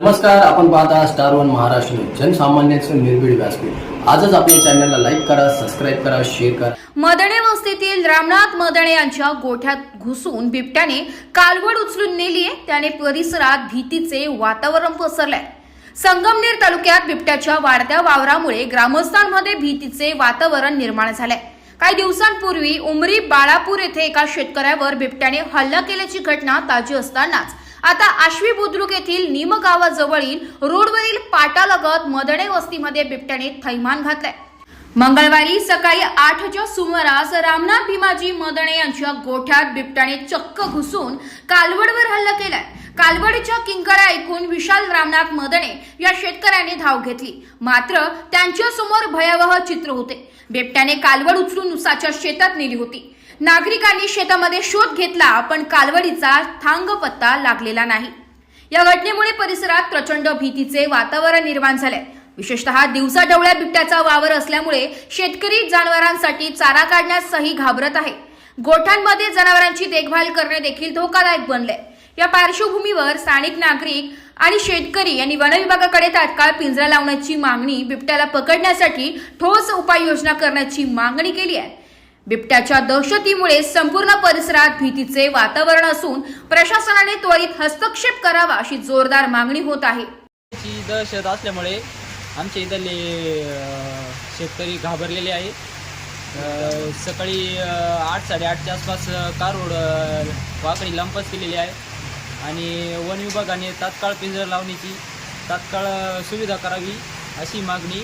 नमस्कार आपण पाहता स्टार वन महाराष्ट्र जनसामान्यांचं निर्भीड व्यासपीठ. आजच आपल्या चॅनलला लाईक करा सबस्क्राईब करा शेअर करा. मदणे वस्तीतील रामनाथ मदणे यांच्या गोठ्यात घुसून बिबट्याने कालवड उचलून नेली आहे त्याने परिसरात भीतीचे वातावरण पसरलंय. संगमनेर तालुक्यात बिबट्याच्या वाढत्या वावरामुळे ग्रामस्थांमध्ये भीतीचे वातावरण निर्माण झालंय. काही दिवसांपूर्वी उमरी बाळापूर येथे एका शेतकऱ्यावर बिबट्याने हल्ला केल्याची घटना ताजी असतानाच आता आश्वी बुद्रुक येथील निमगावाजवळील रोडवरील पाटालगत मदणे वस्तीमध्ये बिबट्याने थैमान घातलंय. मंगळवारी सकाळी आठच्या सुमारास रामनाथ भीमाजी मदणे यांच्या गोठ्यात बिबट्याने चक्क घुसून कालवडवर हल्ला केलाय. कालवडीच्या किंकऱ्या ऐकून विशाल रामनाथ मदणे या शेतकऱ्याने धाव घेतली. मात्र त्यांच्यासमोर भयावह चित्र होते. बिबट्याने कालवड उचलून उसाच्या शेतात नेली होती. नागरिकांनी शेतामध्ये शोध घेतला पण कालवडीचा थांग पत्ता लागलेला नाही. या घटनेमुळे परिसरात प्रचंड भीतीचे वातावरण निर्माण झाले विशेषतः दिवसा ढवळ्या बिबट्याचा वावर असल्यामुळे शेतकरी जनावरांसाठी चारा काढण्यासही घाबरत आहे. गोठ्यांमध्ये जनावरांची देखभाल करणे देखील धोकादायक बनले या पार्श्वभूमीवर स्थानिक नागरिक आणि शेतकरी यांनी वन विभागाकडे तात्काळ पिंजरा लावण्याची मागणी बिबट्याला पकडण्यासाठी ठोस उपाययोजना करण्याची मागणी केली आहे. बिबट्याच्या दहशतीमुळे संपूर्ण परिसरात भीतीचे वातावरण असून प्रशासनाने त्वरित हस्तक्षेप करावा अशी जोरदार मागणी होत आहे. दहशत असल्यामुळे आमच्या इथले शेतकरी घाबरलेले आहे. सकाळी आठ साडेआठच्या आसपास कार रोड वाकडी लंपस केलेली आहे. आणि वन विभागाने तात्काळ पिंजर लावण्याची तात्काळ सुविधा करावी अशी मागणी.